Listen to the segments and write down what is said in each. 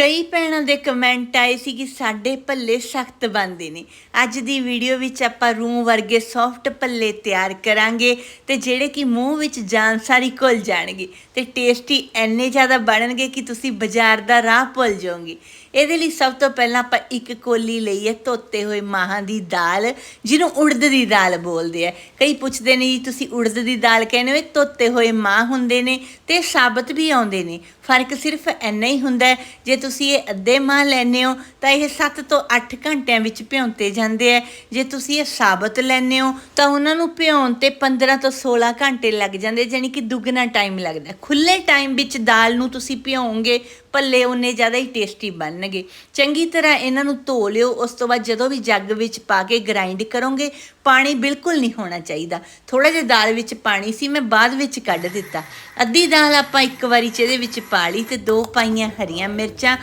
ਕਈ ਭੈਣਾਂ ਦੇ ਕਮੈਂਟ ਆਏ ਸੀ ਕਿ ਸਾਡੇ ਭੱਲੇ ਸਖਤ ਬਣਦੇ ਨੇ। ਅੱਜ ਦੀ ਵੀਡੀਓ ਵਿੱਚ ਆਪਾਂ ਰੂੰ ਵਰਗੇ ਸੌਫਟ ਭੱਲੇ ਤਿਆਰ ਕਰਾਂਗੇ ਤੇ ਜਿਹੜੇ ਕਿ ਮੂੰਹ ਵਿੱਚ ਜਾਨ ਸਾਰੀ ਘੁਲ ਜਾਣਗੇ ਤੇ ਟੇਸਟੀ ਐਨੇ ਜ਼ਿਆਦਾ ਬਣਨਗੇ ਕਿ ਤੁਸੀਂ ਬਾਜ਼ਾਰ ਦਾ ਰਾਹ ਭੁੱਲ ਜਾਓਗੇ। ਇਹਦੇ ਲਈ ਸਭ ਤੋਂ ਪਹਿਲਾਂ ਆਪਾਂ ਇੱਕ ਕੋਲੀ ਲਈ ਹੈ ਧੋਤੇ ਹੋਏ ਮਾਹਾਂ ਦੀ ਦਾਲ, ਜਿਹਨੂੰ ਉੜਦ ਦੀ ਦਾਲ ਬੋਲਦੇ ਆ। ਕਈ ਪੁੱਛਦੇ ਨੇ ਜੀ, ਤੁਸੀਂ ਉੜਦ ਦੀ ਦਾਲ ਕਹਿੰਦੇ ਹੋ ਧੋਤੇ ਹੋਏ ਮਾਹ ਹੁੰਦੇ ਨੇ ਤੇ ਸਾਬਤ ਵੀ ਆਉਂਦੇ ਨੇ। ਫ਼ਰਕ ਸਿਰਫ ਇੰਨਾ ਹੀ ਹੁੰਦਾ ਜੇ ਤੁਸੀਂ ਇਹ ਅੱਧੇ ਮਾਹ ਲੈਨੇ ਹੋ, ਤਾਂ ਇਹ 7 ਤੋਂ 8 ਘੰਟਿਆਂ ਵਿੱਚ ਭਿਉਂਤੇ ਜਾਂਦੇ ਆ ਜੇ ਤੁਸੀਂ ਇਹ ਸਾਬਤ ਲੈਨੇ ਹੋ, ਤਾਂ ਉਹਨਾਂ ਨੂੰ ਭਿਉਣ ਤੇ 15 ਤੋਂ 16 ਘੰਟੇ ਲੱਗ ਜਾਂਦੇ ਯਾਨੀ ਕਿ ਦੁੱਗਣਾ ਟਾਈਮ ਲੱਗਦਾ ਖੁੱਲੇ ਟਾਈਮ ਵਿੱਚ ਦਾਲ ਨੂੰ ਤੁਸੀਂ ਭਿਉਂਗੇ ਭੱਲੇ ਉਨੇ ਜ਼ਿਆਦਾ ਹੀ ਟੇਸਟੀ ਬਣਨਗੇ। ਚੰਗੀ ਤਰ੍ਹਾਂ ਇਹਨਾਂ ਨੂੰ ਧੋ ਲਿਓ, ਉਸ ਤੋਂ ਬਾਅਦ ਜਦੋਂ ਵੀ ਜੱਗ ਵਿੱਚ ਪਾ ਕੇ ਗ੍ਰਾਈਂਡ ਕਰੋਗੇ, ਪਾਣੀ ਬਿਲਕੁਲ ਨਹੀਂ ਹੋਣਾ ਚਾਹੀਦਾ। ਥੋੜਾ ਜਿਹਾ ਦਾਲ ਵਿੱਚ ਪਾਣੀ ਸੀ, ਮੈਂ ਬਾਅਦ ਵਿੱਚ ਕੱਢ ਦਿੱਤਾ। ਅੱਧੀ ਦਾਲ ਆਪਾਂ ਇੱਕ ਵਾਰੀ ਚ ਇਹਦੇ ਵਿੱਚ ਪਾ ਲਈ ਤੇ ਦੋ ਪਾਈਆਂ ਹਰੀਆਂ ਮਿਰਚਾਂ।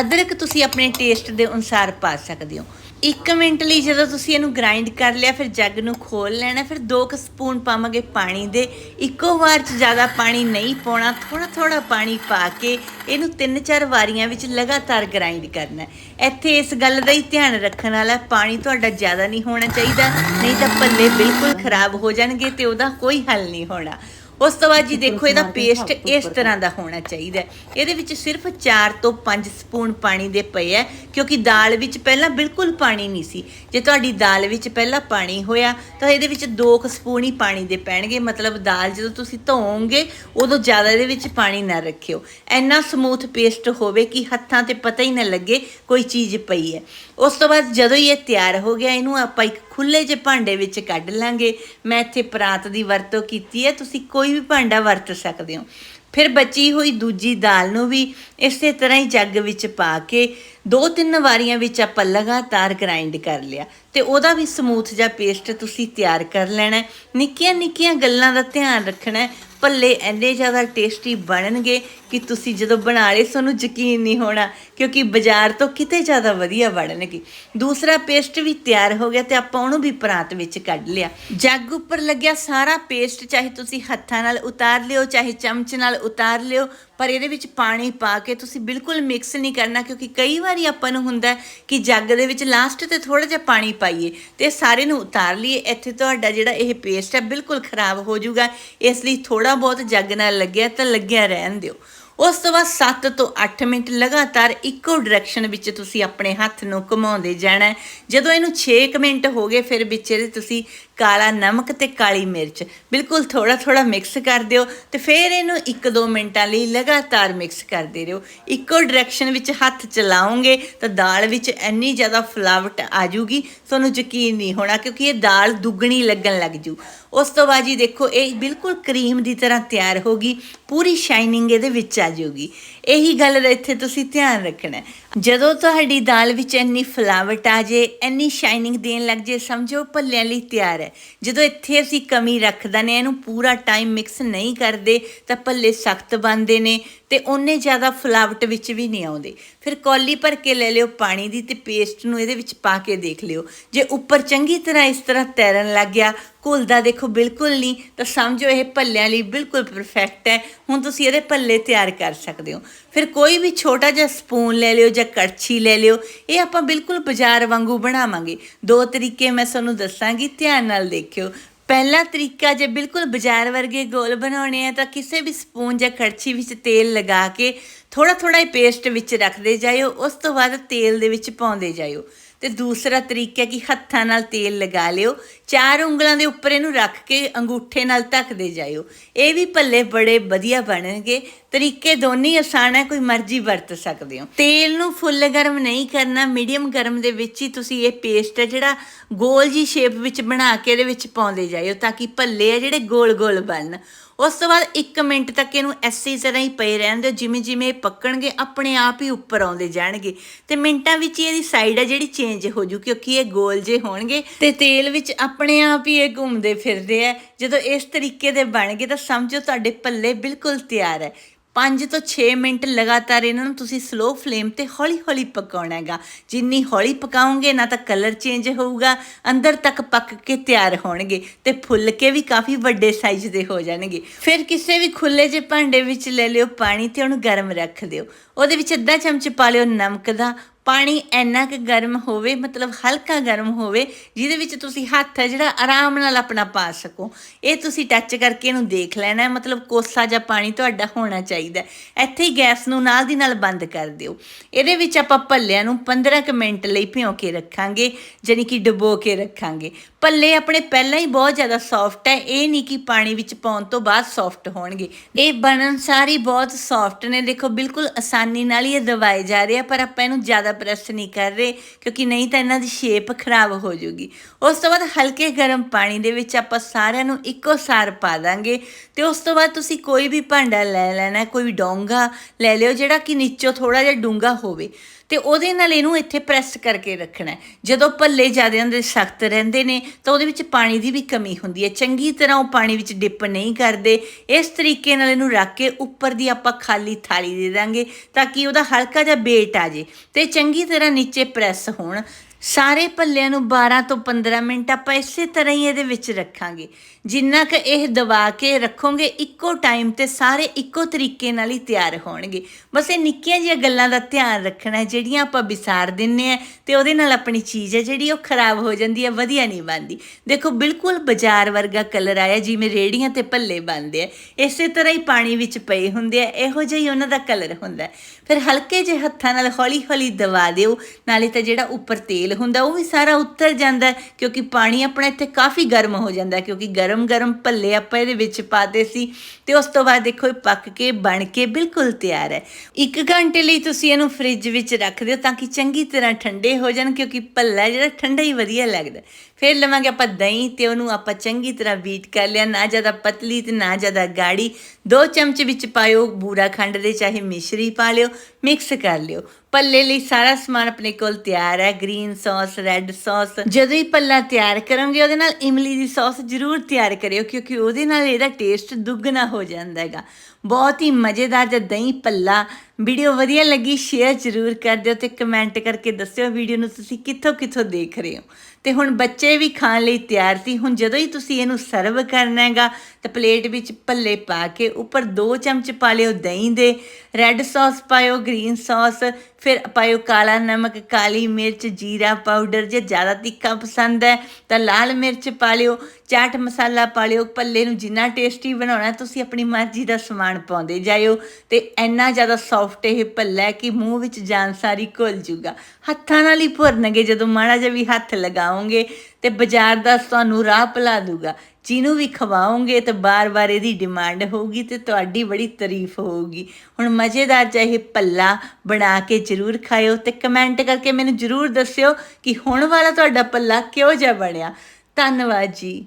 ਅਦਰਕ ਤੁਸੀਂ ਆਪਣੇ ਟੇਸਟ ਦੇ ਅਨੁਸਾਰ ਪਾ ਸਕਦੇ ਹੋ। 1 ਮਿੰਟ ਲਈ ਜਦੋਂ ਤੁਸੀਂ ਇਹਨੂੰ ਗ੍ਰਾਈਂਡ ਕਰ ਲਿਆ, ਫਿਰ ਜੱਗ ਨੂੰ ਖੋਲ ਲੈਣਾ, ਫਿਰ 2 ਕੁ ਸਪੂਨ ਪਾਵਾਂਗੇ ਪਾਣੀ ਦੇ। ਇੱਕੋ ਵਾਰ ਚ ਜ਼ਿਆਦਾ ਪਾਣੀ ਨਹੀਂ ਪਾਉਣਾ ਥੋੜਾ ਥੋੜਾ ਪਾਣੀ ਪਾ ਕੇ ਇਹਨੂੰ 3-4 ਵਾਰੀਆਂ ਵਿੱਚ ਲਗਾਤਾਰ ਗ੍ਰਾਈਂਡ ਕਰਨਾ ਇੱਥੇ ਇਸ ਗੱਲ ਦਾ ਹੀ ਧਿਆਨ ਰੱਖਣ ਵਾਲਾ ਪਾਣੀ ਤੁਹਾਡਾ ਜ਼ਿਆਦਾ ਨਹੀਂ ਹੋਣਾ ਚਾਹੀਦਾ, ਨਹੀਂ ਤਾਂ ਭੱਲੇ ਬਿਲਕੁਲ ਖਰਾਬ ਹੋ ਜਾਣਗੇ ਤੇ ਉਹਦਾ ਕੋਈ ਹੱਲ ਨਹੀਂ ਹੋਣਾ। ਉਸ ਤੋਂ ਬਾਅਦ ਜੀ ਦੇਖੋ ਇਹਦਾ ਪੇਸਟ ਇਸ ਤਰ੍ਹਾਂ ਦਾ ਹੋਣਾ ਚਾਹੀਦਾ। ਇਹਦੇ ਵਿੱਚ ਸਿਰਫ 4 ਤੋਂ 5 ਸਪੂਨ ਪਾਣੀ ਦੇ ਪਏ ਹੈ ਕਿਉਂਕਿ ਦਾਲ ਵਿੱਚ ਪਹਿਲਾਂ ਬਿਲਕੁਲ ਪਾਣੀ ਨਹੀਂ ਸੀ। ਜੇ ਤੁਹਾਡੀ ਦਾਲ ਵਿੱਚ ਪਹਿਲਾਂ ਪਾਣੀ ਹੋਇਆ ਤਾਂ ਇਹਦੇ ਵਿੱਚ 2 ਸਪੂਨ ਹੀ ਪਾਣੀ ਦੇ ਪੈਣਗੇ। ਮਤਲਬ ਦਾਲ ਜਦੋਂ ਤੁਸੀਂ ਧੋਓਗੇ ਉਦੋਂ ਜ਼ਿਆਦਾ ਇਹਦੇ ਵਿੱਚ ਪਾਣੀ ਨਾ ਰੱਖਿਓ। ਇੰਨਾ ਸਮੂਥ ਪੇਸਟ ਹੋਵੇ ਕਿ ਹੱਥਾਂ ਤੇ ਪਤਾ ਹੀ ਨਾ ਲੱਗੇ ਕੋਈ ਚੀਜ਼ ਪਈ ਹੈ। ਉਸ ਤੋਂ ਬਾਅਦ ਜਦੋਂ ਇਹ ਤਿਆਰ ਹੋ ਗਿਆ ਇਹਨੂੰ ਆਪਾਂ ਇੱਕ ਖੁੱਲੇ ਜਿਹੇ ਭਾਂਡੇ ਵਿੱਚ ਕੱਢ ਲਾਂਗੇ। ਮੈਂ ਇੱਥੇ ਪਰਾਤ ਦੀ ਵਰਤੋਂ ਕੀਤੀ ਹੈ। ਤੁਸੀਂ ਕੋਈ ਵੀ ਭਾਂਡਾ ਵਰਤ ਸਕਦੇ ਹੋ। ਫਿਰ ਬਚੀ ਹੋਈ ਦੂਜੀ ਦਾਲ ਨੂੰ ਵੀ ਇਸੇ ਤਰ੍ਹਾਂ ਹੀ ਜੱਗ ਵਿੱਚ ਪਾ ਕੇ ਦੋ ਤਿੰਨ ਵਾਰੀਆਂ ਵਿੱਚ ਆਪਾਂ ਲਗਾਤਾਰ ਗ੍ਰਾਈਂਡ ਕਰ ਲਿਆ। ਤੇ ਉਹਦਾ ਵੀ ਸਮੂਥ ਜਿਹਾ ਪੇਸਟ ਤੁਸੀਂ ਤਿਆਰ ਕਰ ਲੈਣਾ ਨਿੱਕੀਆਂ ਨਿੱਕੀਆਂ ਗੱਲਾਂ ਦਾ ਧਿਆਨ ਰੱਖਣਾ ਭੱਲੇ ਇੰਨੇ ਜ਼ਿਆਦਾ ਟੇਸਟੀ ਬਣਨਗੇ ਕਿ ਤੁਸੀਂ ਜਦੋਂ ਬਣਾ ਲਏ, ਤੁਹਾਨੂੰ ਯਕੀਨ ਨਹੀਂ ਹੋਣਾ, ਕਿਉਂਕਿ ਬਾਜ਼ਾਰ ਤੋਂ ਕਿਤੇ ਜ਼ਿਆਦਾ ਵਧੀਆ ਬਣਨਗੇ। ਦੂਸਰਾ ਪੇਸਟ ਵੀ ਤਿਆਰ ਹੋ ਗਿਆ ਤੇ ਆਪਾਂ ਉਹਨੂੰ ਵੀ ਪਰਾਤ ਵਿੱਚ ਕੱਢ ਲਿਆ। ਜੱਗ ਉੱਪਰ ਲੱਗਿਆ ਸਾਰਾ ਪੇਸਟ ਚਾਹੇ ਤੁਸੀਂ ਹੱਥਾਂ ਨਾਲ ਉਤਾਰ ਲਿਓ, ਚਾਹੇ ਚਮਚ ਨਾਲ ਉਤਾਰ ਲਿਓ ਪਰ ਇਹਦੇ ਵਿੱਚ ਪਾਣੀ ਪਾ ਕੇ ਤੁਸੀਂ ਬਿਲਕੁਲ ਮਿਕਸ ਨਹੀਂ ਕਰਨਾ, ਕਿਉਂਕਿ ਕਈ ਵਾਰੀ ਆਪਾਂ ਨੂੰ ਹੁੰਦਾ ਕਿ ਜੱਗ ਦੇ ਵਿੱਚ ਲਾਸਟ ਤੇ ਥੋੜਾ ਜਿਹਾ ਪਾਣੀ ਪਾਈਏ ਤੇ ਸਾਰੇ ਨੂੰ ਉਤਾਰ ਲਈਏ। ਇੱਥੇ ਤੁਹਾਡਾ ਜਿਹੜਾ ਇਹ ਪੇਸਟ ਹੈ ਬਿਲਕੁਲ ਖਰਾਬ ਹੋ ਜਾਊਗਾ, ਇਸ ਲਈ ਥੋੜਾ ਬਹੁਤ ਜੱਗ ਨਾਲ ਲੱਗਿਆ ਤਾਂ ਲੱਗਿਆ ਰਹਿਣ ਦਿਓ। ਉਸ ਤੋਂ ਬਾਅਦ 7 ਤੋਂ 8 ਮਿੰਟ ਲਗਾਤਾਰ ਇੱਕੋ ਡਾਇਰੈਕਸ਼ਨ ਵਿੱਚ ਤੁਸੀਂ ਆਪਣੇ ਹੱਥ ਨੂੰ ਘੁਮਾਉਂਦੇ ਜਾਣਾ ਜਦੋਂ ਇਹਨੂੰ 6 ਮਿੰਟ ਹੋ ਗਏ, ਫਿਰ ਵਿੱਚ ਇਹਦੇ ਤੁਸੀਂ ਕਾਲਾ ਨਮਕ ਤੇ ਕਾਲੀ ਮਿਰਚ ਬਿਲਕੁਲ ਥੋੜਾ ਥੋੜਾ ਮਿਕਸ ਕਰ ਦਿਓ ਤੇ ਫਿਰ ਇਹਨੂੰ 1-2 ਮਿੰਟਾਂ ਲਈ ਲਗਾਤਾਰ ਮਿਕਸ ਕਰਦੇ ਰਹੋ। ਇੱਕੋ ਡਾਇਰੈਕਸ਼ਨ ਵਿੱਚ ਹੱਥ ਚਲਾਉਂਗੇ ਤਾਂ ਦਾਲ ਵਿੱਚ ਇੰਨੀ ਜ਼ਿਆਦਾ ਫਲਾਵਟ ਆ ਜੂਗੀ ਤੁਹਾਨੂੰ ਯਕੀਨ ਨਹੀਂ ਹੋਣਾ ਕਿਉਂਕਿ ਇਹ ਦਾਲ ਦੁੱਗਣੀ ਲੱਗਣ ਲੱਗ ਜੂ। ਉਸ ਤੋਂ ਬਾਅਦ ਜੀ ਦੇਖੋ, ਇਹ ਬਿਲਕੁਲ ਕਰੀਮ ਦੀ ਤਰ੍ਹਾਂ ਤਿਆਰ ਹੋਗੀ ਪੂਰੀ ਸ਼ਾਈਨਿੰਗ ਇਹਦੇ ਵਿੱਚ ਆ ਜਾਊਗੀ। ਇਹੀ ਗੱਲ ਦਾ ਇੱਥੇ ਤੁਸੀਂ ਧਿਆਨ ਰੱਖਣਾ ਜਦੋਂ ਤੁਹਾਡੀ ਦਾਲ ਵਿੱਚ ਇੰਨੀ ਫਲਾਵਟ ਆ ਜੇ, ਇੰਨੀ ਸ਼ਾਈਨਿੰਗ ਦੇਣ ਲੱਗ ਜੇ, ਸਮਝੋ ਭੱਲਿਆਂ ਲਈ ਤਿਆਰ ਹੈ। ਜਦੋਂ ਇੱਥੇ ਅਸੀਂ ਕਮੀ ਰੱਖਦਾ ਨੇ ਇਹਨੂੰ ਪੂਰਾ ਟਾਈਮ ਮਿਕਸ ਨਹੀਂ ਕਰਦੇ, ਤਾਂ ਭੱਲੇ ਸਖਤ ਬਣਦੇ ਨੇ ਤੇ ਉਹਨੇ ਜ਼ਿਆਦਾ ਫਲਾਵਟ ਵਿੱਚ ਵੀ ਨਹੀਂ ਆਉਂਦੇ। ਫਿਰ ਕੌਲੀ ਭਰ ਕੇ ਲੈ ਲਿਓ ਪਾਣੀ ਦੀ ਤੇ ਪੇਸਟ ਨੂੰ ਇਹਦੇ ਵਿੱਚ ਪਾ ਕੇ ਦੇਖ ਲਿਓ। ਜੇ ਉੱਪਰ ਚੰਗੀ ਤਰ੍ਹਾਂ ਇਸ ਤਰ੍ਹਾਂ ਤੈਰਨ ਲੱਗ ਗਿਆ, ਘੁਲਦਾ ਦੇਖੋ ਬਿਲਕੁਲ ਨਹੀਂ, ਤਾਂ ਸਮਝੋ ਇਹ ਭੱਲਿਆਂ ਲਈ ਬਿਲਕੁਲ ਪਰਫੈਕਟ ਹੈ। ਹੁਣ ਤੁਸੀਂ ਇਹਦੇ ਭੱਲੇ ਤਿਆਰ ਕਰ ਸਕਦੇ ਹੋ। ਫਿਰ ਕੋਈ ਵੀ ਛੋਟਾ ਜਿਹਾ ਸਪੂਨ ਲੈ ਲਿਓ ਜਾਂ ਕੜਛੀ ਲੈ ਲਿਓ, ਇਹ ਆਪਾਂ ਬਿਲਕੁਲ ਬਾਜ਼ਾਰ ਵਾਂਗੂ ਬਣਾਵਾਂਗੇ। ਦੋ ਤਰੀਕੇ ਮੈਂ ਤੁਹਾਨੂੰ ਦੱਸਾਂਗੀ, ਧਿਆਨ ਨਾਲ ਦੇਖਿਓ। ਪਹਿਲਾ ਤਰੀਕਾ ਜੇ ਬਿਲਕੁਲ ਬਾਜ਼ਾਰ ਵਰਗੇ ਗੋਲ ਬਣਾਉਣੇ ਆ ਤਾਂ ਕਿਸੇ ਵੀ ਸਪੂਨ ਜਾਂ ਕੜਛੀ ਵਿੱਚ ਤੇਲ ਲਗਾ ਕੇ ਥੋੜਾ ਥੋੜਾ ਹੀ ਪੇਸਟ ਵਿੱਚ ਰੱਖਦੇ ਜਾਇਓ, ਉਸ ਤੋਂ ਬਾਅਦ ਤੇਲ ਦੇ ਵਿੱਚ ਪਾਉਂਦੇ ਜਾਇਓ। ਤੇ ਦੂਸਰਾ ਤਰੀਕਾ ਕਿ ਹੱਥਾਂ ਨਾਲ ਤੇਲ ਲਗਾ ਲਿਓ ਚਾਰ ਉਂਗਲਾਂ ਦੇ ਉੱਪਰ ਇਹਨੂੰ ਰੱਖ ਕੇ ਅੰਗੂਠੇ ਨਾਲ ਧੱਕਦੇ ਜਾਇਓ। ਇਹ ਵੀ ਭੱਲੇ ਬੜੇ ਵਧੀਆ ਬਣਨਗੇ। ਤਰੀਕੇ ਦੋਨੇ ਆਸਾਨ ਹੈ, ਕੋਈ ਮਰਜ਼ੀ ਵਰਤ ਸਕਦੇ ਹੋ। ਤੇਲ ਨੂੰ ਫੁੱਲ ਗਰਮ ਨਹੀਂ ਕਰਨਾ, ਮੀਡੀਅਮ ਗਰਮ ਦੇ ਵਿੱਚ ਹੀ ਤੁਸੀਂ ਇਹ ਪੇਸਟ ਹੈ, ਜਿਹੜਾ ਗੋਲ ਜੀ ਸ਼ੇਪ ਵਿੱਚ ਬਣਾ ਕੇ ਇਹਦੇ ਵਿੱਚ ਪਾਉਂਦੇ ਜਾਇਓ, ਤਾਂ ਕਿ ਭੱਲੇ ਆ ਜਿਹੜੇ ਗੋਲ ਗੋਲ ਬਣਨ। ਉਸ ਤੋਂ ਬਾਅਦ 1 ਮਿੰਟ ਤੱਕ ਇਹਨੂੰ ਐਸੀ ਤਰ੍ਹਾਂ ਹੀ ਪਏ ਰਹਿਣ ਦਿਓ ਜਿਵੇਂ ਜਿਵੇਂ ਇਹ ਪੱਕਣਗੇ, ਆਪਣੇ ਆਪ ਹੀ ਉੱਪਰ ਆਉਂਦੇ ਜਾਣਗੇ। ਤੇ ਮਿੰਟਾਂ ਵਿੱਚ ਹੀ ਇਹਦੀ ਸਾਈਡ ਹੈ ਜਿਹੜੀ ਚੇਂਜ ਹੋ ਜੂ, ਕਿਉਂਕਿ ਇਹ ਗੋਲ ਜੇ ਹੋਣਗੇ। ਤੇ ਤੇਲ ਵਿੱਚ ਆਪ ਆਪਣੇ ਆਪ ਹੀ ਇਹ ਘੁੰਮਦੇ ਫਿਰਦੇ ਆ। ਜਦੋਂ ਇਸ ਤਰੀਕੇ ਦੇ ਬਣ ਗਏ ਤਾਂ ਸਮਝੋ ਤੁਹਾਡੇ ਪੱਲੇ ਬਿਲਕੁਲ ਤਿਆਰ ਹੈ। 5 ਤੋਂ 6 ਮਿੰਟ ਲਗਾਤਾਰ ਇਹਨਾਂ ਨੂੰ ਤੁਸੀਂ ਸਲੋ ਫਲੇਮ ਤੇ ਹੌਲੀ-ਹੌਲੀ ਪਕਾਉਣਾ ਹੈਗਾ ਜਿੰਨੀ ਹੌਲੀ ਪਕਾਉਂਗੇ, ਨਾ ਤਾਂ ਕਲਰ ਚੇਂਜ ਹੋਊਗਾ, ਅੰਦਰ ਤੱਕ ਪੱਕ ਕੇ ਤਿਆਰ ਹੋਣਗੇ ਤੇ ਫੁੱਲ ਕੇ ਵੀ ਕਾਫੀ ਵੱਡੇ ਸਾਈਜ਼ ਦੇ ਹੋ ਜਾਣਗੇ। ਫਿਰ ਕਿਸੇ ਵੀ ਖੁੱਲੇ ਜਿਹੇ ਭਾਂਡੇ ਵਿੱਚ ਲੈ ਲਿਓ ਪਾਣੀ ਤੇ ਉਹਨੂੰ ਗਰਮ ਰੱਖ ਦਿਓ। ਉਹਦੇ ਵਿੱਚ ਅੱਧਾ ਚਮਚ ਪਾ ਲਿਓ ਨਮਕ ਦਾ ਪਾਣੀ ਇੰਨਾ ਕੁ ਗਰਮ ਹੋਵੇ ਮਤਲਬ ਹਲਕਾ ਗਰਮ ਹੋਵੇ ਜਿਹਦੇ ਵਿੱਚ ਤੁਸੀਂ ਹੱਥ ਹੈ ਜਿਹੜਾ ਆਰਾਮ ਨਾਲ ਆਪਣਾ ਪਾ ਸਕੋ। ਇਹ ਤੁਸੀਂ ਟੱਚ ਕਰਕੇ ਇਹਨੂੰ ਦੇਖ ਲੈਣਾ ਹੈ, ਮਤਲਬ ਕੋਸਾ ਜਿਹਾ ਪਾਣੀ ਤੁਹਾਡਾ ਹੋਣਾ ਚਾਹੀਦਾ ਇੱਥੇ ਹੀ ਗੈਸ ਨੂੰ ਨਾਲ ਦੀ ਨਾਲ ਬੰਦ ਕਰ ਦਿਓ। ਇਹਦੇ ਵਿੱਚ ਆਪਾਂ ਭੱਲਿਆਂ ਨੂੰ 15 ਕੁ ਮਿੰਟ ਲਈ ਭਿਉਂ ਕੇ ਰੱਖਾਂਗੇ ਜਾਣੀ ਕਿ ਡੁਬੋ ਕੇ ਰੱਖਾਂਗੇ। ਭੱਲੇ ਆਪਣੇ ਪਹਿਲਾਂ ਹੀ ਬਹੁਤ ਜ਼ਿਆਦਾ ਸੌਫਟ ਹੈ ਇਹ ਨਹੀਂ ਕਿ ਪਾਣੀ ਵਿੱਚ ਪਾਉਣ ਤੋਂ ਬਾਅਦ ਸੌਫਟ ਹੋਣਗੇ। ਇਹ ਬਣਨ ਸਾਰੀ ਬਹੁਤ ਸੌਫਟ ਨੇ। ਦੇਖੋ ਬਿਲਕੁਲ ਆਸਾਨੀ ਨਾਲ ਹੀ ਇਹ ਦਵਾਏ ਜਾ ਰਹੇ ਆ ਪਰ ਆਪਾਂ ਇਹਨੂੰ ਜ਼ਿਆਦਾ ਪ੍ਰੈਸ ਨਹੀਂ ਕਰ ਰਹੇ, ਕਿਉਂਕਿ ਨਹੀਂ ਤਾਂ ਇਹਨਾਂ ਦੀ ਸ਼ੇਪ ਖਰਾਬ ਹੋ ਜਾਊਗੀ। ਉਸ ਤੋਂ ਬਾਅਦ ਹਲਕੇ ਗਰਮ ਪਾਣੀ ਦੇ ਵਿੱਚ ਆਪਾਂ ਸਾਰਿਆਂ ਨੂੰ ਇੱਕੋ ਸਾਰ ਪਾ ਦਾਂਗੇ ਤੇ ਉਸ ਤੋਂ ਬਾਅਦ ਤੁਸੀਂ ਕੋਈ ਵੀ ਭਾਂਡਾ ਲੈ ਲੈਣਾ, ਕੋਈ ਡੋਂਗਾ ਲੈ ਲਿਓ, ਜਿਹੜਾ ਕਿ ਨੀਚੋਂ ਥੋੜਾ ਜਿਹਾ ਡੂੰਗਾ ਹੋਵੇ। ਤੇ ਉਹਦੇ ਨਾਲ ਇਹਨੂੰ ਇੱਥੇ ਪ੍ਰੈਸ ਕਰਕੇ ਰੱਖਣਾ ਜਦੋਂ ਭੱਲੇ ਜ਼ਿਆਦਾ ਦੇ ਸਖਤ ਰਹਿੰਦੇ ਨੇ, ਤਾਂ ਉਹਦੇ ਵਿੱਚ ਪਾਣੀ ਦੀ ਵੀ ਕਮੀ ਹੁੰਦੀ ਹੈ। ਚੰਗੀ ਤਰ੍ਹਾਂ ਉਹ ਪਾਣੀ ਵਿੱਚ ਡਿਪ ਨਹੀਂ ਕਰਦੇ। ਇਸ ਤਰੀਕੇ ਨਾਲ ਇਹਨੂੰ ਰੱਖ ਕੇ ਉੱਪਰ ਦੀ ਆਪਾਂ ਖਾਲੀ ਥਾਲੀ ਦੇ ਦਾਂਗੇ ਤਾਂ ਕਿ ਉਹਦਾ ਹਲਕਾ ਜਿਹਾ ਬੇਟ ਆ ਜੇ। ਤੇ ਚੰਗੀ ਤਰ੍ਹਾਂ ਨੀਚੇ ਪ੍ਰੈਸ ਹੋਣ। ਸਾਰੇ ਭੱਲਿਆਂ ਨੂੰ 12 ਤੋਂ 15 ਮਿੰਟ ਆਪਾਂ ਇਸੇ ਤਰ੍ਹਾਂ ਹੀ ਇਹਦੇ ਵਿੱਚ ਰੱਖਾਂਗੇ। ਜਿੰਨਾ ਕਿ ਇਹ ਦਬਾ ਕੇ ਰੱਖੋਗੇ, ਇੱਕੋ ਟਾਈਮ ਤੇ ਸਾਰੇ ਇੱਕੋ ਤਰੀਕੇ ਨਾਲ ਹੀ ਤਿਆਰ ਹੋਣਗੇ। ਬਸ ਇਹ ਨਿੱਕੀਆਂ ਜਿਹੀਆਂ ਗੱਲਾਂ ਦਾ ਧਿਆਨ ਰੱਖਣਾ, ਜਿਹੜੀਆਂ ਆਪਾਂ ਵਿਸਾਰ ਦਿੰਨੇ ਆ ਤੇ ਉਹਦੇ ਨਾਲ ਆਪਣੀ ਚੀਜ਼ ਹੈ ਜਿਹੜੀ ਉਹ ਖਰਾਬ ਹੋ ਜਾਂਦੀ ਹੈ, ਵਧੀਆ ਨਹੀਂ ਬਣਦੀ। ਦੇਖੋ, ਬਿਲਕੁਲ ਬਾਜ਼ਾਰ ਵਰਗਾ ਕਲਰ ਆਇਆ, ਜਿਵੇਂ ਰੇੜੀਆਂ ਤੇ ਭੱਲੇ ਬਣਦੇ ਆ। ਇਸੇ ਤਰ੍ਹਾਂ ਹੀ ਪਾਣੀ ਵਿੱਚ ਪਏ ਹੁੰਦੇ ਆ, ਇਹੋ ਜਿਹਾ ਹੀ ਉਹਨਾਂ ਦਾ ਕਲਰ ਹੁੰਦਾ। ਫਿਰ ਹਲਕੇ ਜਿਹੇ ਹੱਥਾਂ ਨਾਲ ਹੌਲੀ ਹੌਲੀ ਦਬਾ ਦਿਓ, ਨਾਲੇ ਤਾਂ ਜਿਹੜਾ ਉੱਪਰ ਤੇਲ ਹੁੰਦਾ, ਉਹ ਵੀ ਸਾਰਾ ਉੱਤਰ ਜਾਂਦਾ ਕਿਉਂਕਿ ਪਾਣੀ ਆਪਣਾ ਇੱਥੇ ਕਾਫੀ ਗਰਮ ਹੋ ਜਾਂਦਾ ਕਿਉਂਕਿ ਗਰਮ ਗਰਮ ਭੱਲੇ ਆਪਾਂ ਇਹਦੇ ਵਿੱਚ ਪਾਤੇ ਸੀ ਤੇ ਉਸ ਤੋਂ ਬਾਅਦ ਦੇਖੋ ਇਹ ਪੱਕ ਕੇ, ਬਣ ਕੇ ਬਿਲਕੁਲ ਤਿਆਰ ਹੈ। ਇੱਕ ਘੰਟੇ ਲਈ ਤੁਸੀਂ ਇਹਨੂੰ ਫ੍ਰਿਜ ਵਿੱਚ ਰੱਖ ਦਿਓ ਤਾਂ ਕਿ ਚੰਗੀ ਤਰ੍ਹਾਂ ਠੰਡੇ ਹੋ ਜਾਣ, ਕਿਉਂਕਿ ਭੱਲਾ ਜਿਹੜਾ ਠੰਡਾ ਹੀ ਵਧੀਆ ਲੱਗਦਾ ਫਿਰ ਲਵਾਂਗੇ ਆਪਾਂ ਦਹੀਂ ਤੇ ਉਹਨੂੰ ਆਪਾਂ ਚੰਗੀ ਤਰ੍ਹਾਂ ਬੀਟ ਕਰ ਲਿਆ, ਨਾ ਜ਼ਿਆਦਾ ਪਤਲੀ ਤੇ ਨਾ ਜ਼ਿਆਦਾ ਗਾੜੀ। ਦੋ ਚਮਚ ਵਿੱਚ ਪਾਇਓ ਬੂਰਾ ਖੰਡ ਦੇ, ਚਾਹੇ ਮਿਸ਼ਰੀ ਪਾ ਲਿਓ, ਮਿਕਸ ਕਰ ਲਿਓ। ਪੱਲੇ ਲਈ ਸਾਰਾ ਸਮਾਨ ਆਪਣੇ ਕੋਲ ਤਿਆਰ ਹੈ, ਗ੍ਰੀਨ ਸੌਸ, ਰੈੱਡ ਸੌਸ। ਜਦੋਂ ਹੀ ਪੱਲਾ ਤਿਆਰ ਕਰਾਂਗੇ, ਉਹਦੇ ਨਾਲ ਇਮਲੀ ਦੀ ਸੌਸ ਜ਼ਰੂਰ ਤਿਆਰ ਕਰਿਓ, ਕਿਉਂਕਿ ਉਹਦੇ ਨਾਲ ਇਹਦਾ ਟੇਸਟ ਦੁੱਗਣਾ ਹੋ ਜਾਂਦਾ ਹੈਗਾ। ਬਹੁਤ ਹੀ ਮਜ਼ੇਦਾਰ ਜਿਹਾ ਦਹੀਂ ਪੱਲਾ ਵੀਡੀਓ ਵਧੀਆ ਲੱਗੀ ਸ਼ੇਅਰ ਜ਼ਰੂਰ ਕਰ ਦਿਓ ਤੇ ਕਮੈਂਟ ਕਰਕੇ ਦੱਸਿਓ ਵੀਡੀਓ ਨੂੰ ਤੁਸੀਂ ਕਿੱਥੋਂ ਕਿੱਥੋਂ ਦੇਖ ਰਹੇ ਹੋ। ਤੇ ਹੁਣ ਬੱਚੇ ਵੀ ਖਾਣ ਲਈ ਤਿਆਰ ਸੀ। ਹੁਣ ਜਦੋਂ ਹੀ ਤੁਸੀਂ ਇਹਨੂੰ ਸਰਵ ਕਰਨਾ ਹੈਗਾ, ਤਾਂ ਪਲੇਟ ਵਿੱਚ ਭੱਲੇ ਪਾ ਕੇ ਉੱਪਰ 2 ਚਮਚ ਪਾ ਲਿਓ ਦਹੀਂ ਦੇ ਰੈੱਡ ਸੌਸ ਪਾਇਓ ਗ੍ਰੀਨ ਸੌਸ ਫਿਰ ਪਾਇਓ ਕਾਲਾ ਨਮਕ, ਕਾਲੀ ਮਿਰਚ, ਜੀਰਾ ਪਾਊਡਰ ਜੇ ਜ਼ਿਆਦਾ ਤਿੱਖਾ ਪਸੰਦ ਹੈ, ਤਾਂ ਲਾਲ ਮਿਰਚ ਪਾ ਲਿਓ। ਚਾਟ ਮਸਾਲਾ ਪਾ ਲਿਓ, ਭੱਲੇ ਨੂੰ ਜਿੰਨਾ ਟੇਸਟੀ ਬਣਾਉਣਾ, ਤੁਸੀਂ ਆਪਣੀ ਮਰਜ਼ੀ ਦਾ ਸਮਾਨ ਪਾਉਂਦੇ ਜਾਇਓ ਤੇ ਇੰਨਾ ਜ਼ਿਆਦਾ ਸੌਫਟ ਇਹ ਭੱਲਾ ਕਿ ਮੂੰਹ ਵਿੱਚ ਜਾਨ ਸਾਰੀ ਘੁਲ ਜੂਗਾ। ਹੱਥਾਂ ਨਾਲ ਹੀ ਭੁਰਨਗੇ ਜਦੋਂ ਮਾੜਾ ਜਿਹਾ ਵੀ ਹੱਥ ਲਗਾਓਗੇ ਤੇ ਬਾਜ਼ਾਰ ਦਾ ਤੁਹਾਨੂੰ ਰਾਹ ਭੁਲਾ ਦੂਗਾ। ਜਿਹਨੂੰ ਵੀ ਖਵਾਓਗੇ ਤੇ ਬਾਰ-ਬਾਰ ਇਹਦੀ ਡਿਮਾਂਡ ਹੋਊਗੀ ਤੇ ਤੁਹਾਡੀ ਬੜੀ ਤਾਰੀਫ ਹੋਊਗੀ। ਹੁਣ ਮਜ਼ੇਦਾਰ ਚਾਹੇ ਪੱਲਾ ਬਣਾ ਕੇ ਜਰੂਰ ਖਾਇਓ ਤੇ ਕਮੈਂਟ ਕਰਕੇ ਮੈਨੂੰ ਜਰੂਰ ਦੱਸਿਓ ਕਿ ਹੁਣ ਵਾਲਾ ਤੁਹਾਡਾ ਪੱਲਾ ਕਿਹੋ ਜਿਹਾ ਬਣਿਆ। ਧੰਨਵਾਦ ਜੀ।